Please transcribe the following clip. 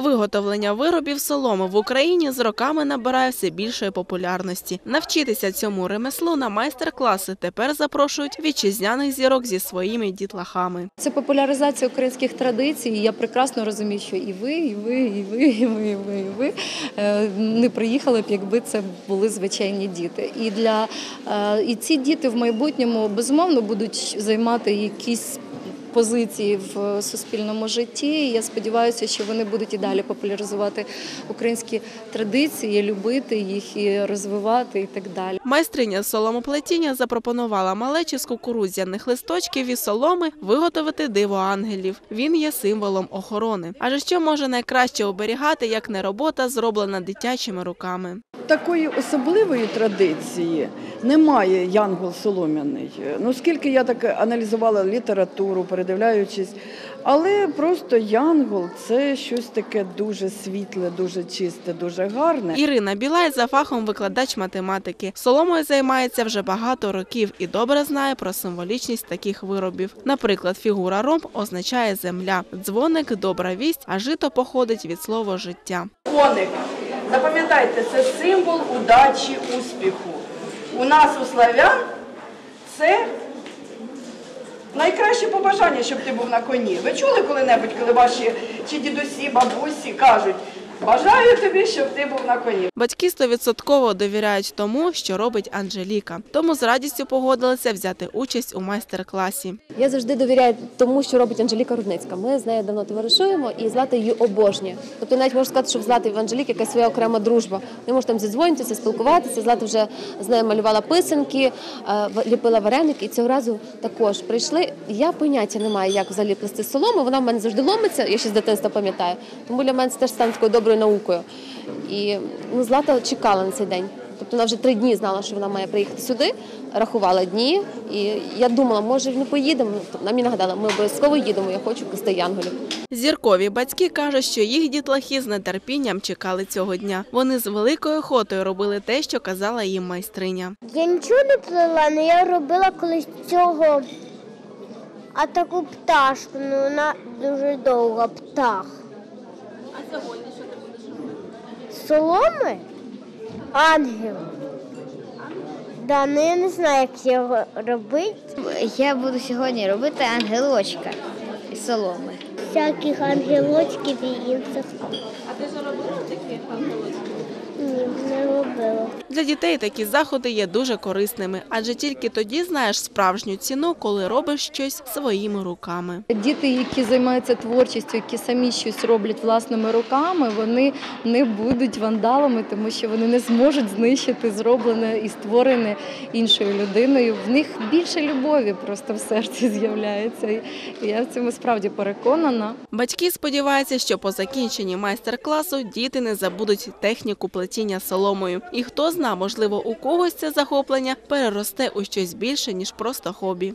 Виготовлення виробів соломи в Україні з роками набирає все більшої популярності. Навчитися цьому ремеслу на майстер-класи тепер запрошують вітчизняних зірок зі своїми дітлахами. Це популяризація українських традицій. Я прекрасно розумію, що і ви, і ви, і ви, і ви, і ви, і ви е, не приїхали б, якби це були звичайні діти. І для е, і ці діти в майбутньому безумовно будуть займати якісь. Позиції в суспільному житті. І Я сподіваюся, що вони будуть і далі популяризувати українські традиції, любити їх і розвивати, і так далі. Майстриня соломоплетіння запропонувала малечі з кукурудзяних листочків і соломи виготовити диво ангелів. Він є символом охорони. Адже що може найкраще оберігати, як не робота, зроблена дитячими руками. Такої особливої традиції немає янгол солом'яний. Ну скільки я так аналізувала літературу, передивляючись, але просто янгол це щось таке дуже світле, дуже чисте, дуже гарне. Ірина Білай за фахом викладач математики. Соломою займається вже багато років і добре знає про символічність таких виробів. Наприклад, фігура ромб означає земля, дзвоник добра вість, а жито походить від слова життя. Коник. Запам'ятайте, це символ удачі, успіху. У нас у славян найкраще побажання, щоб ти був на коні. Ви чули коли-небудь, коли ваші чи дідусі, бабусі кажуть, бажаю тобі, щоб ти був на коні. Батьки стовідсотково довіряють тому, що робить Анжеліка, тому з радістю погодилися взяти участь у майстер-класі. Я завжди довіряю тому, що робить Анжеліка Рудницька. Ми з нею давно товаришуємо і Злата її обожнює. Тобто навіть можу сказати, що в Злати в Анжеліки якась своя окрема дружба. Ми можемо там зідзвонитися, спілкуватися. Злата вже з нею малювала писанки, е, ліпила вареники. І цього разу також прийшли. Я поняття не маю, як взагалі плести солому. Вона в мене завжди ломиться, я ще з дитинства пам'ятаю. Тому для мене це теж стане такою доброю наукою. І ну, Злата чекала на цей день. Тобто вона вже три дні знала, що вона має приїхати сюди, рахувала дні. І я думала, може не поїдемо. Тобто Вона мені нагадала, ми обов'язково їдемо, я хочу плести янголів. Зіркові батьки кажуть, що їх дітлахи з нетерпінням чекали цього дня. Вони з великою охотою робили те, що казала їм майстриня. Я нічого не плела, але я робила колись цього. А таку пташку, ну вона дуже довга птах. А сьогодні що ти будеш робити? Соломи? Ангел. Да, ну я не знаю, як його робити. Я буду сьогодні робити ангелочка із соломи. Всяких ангелочків і інших. А ти ж робила такі ангелочки? Для дітей такі заходи є дуже корисними, адже тільки тоді знаєш справжню ціну, коли робиш щось своїми руками. Діти, які займаються творчістю, які самі щось роблять власними руками, вони не будуть вандалами, тому що вони не зможуть знищити зроблене і створене іншою людиною. В них більше любові просто в серці з'являється. І я в цьому справді переконана. Батьки сподіваються, що по закінченні майстер-класу діти не забудуть техніку плетіння соломою. І хто зна, можливо, у когось це захоплення переросте у щось більше ніж просто хобі.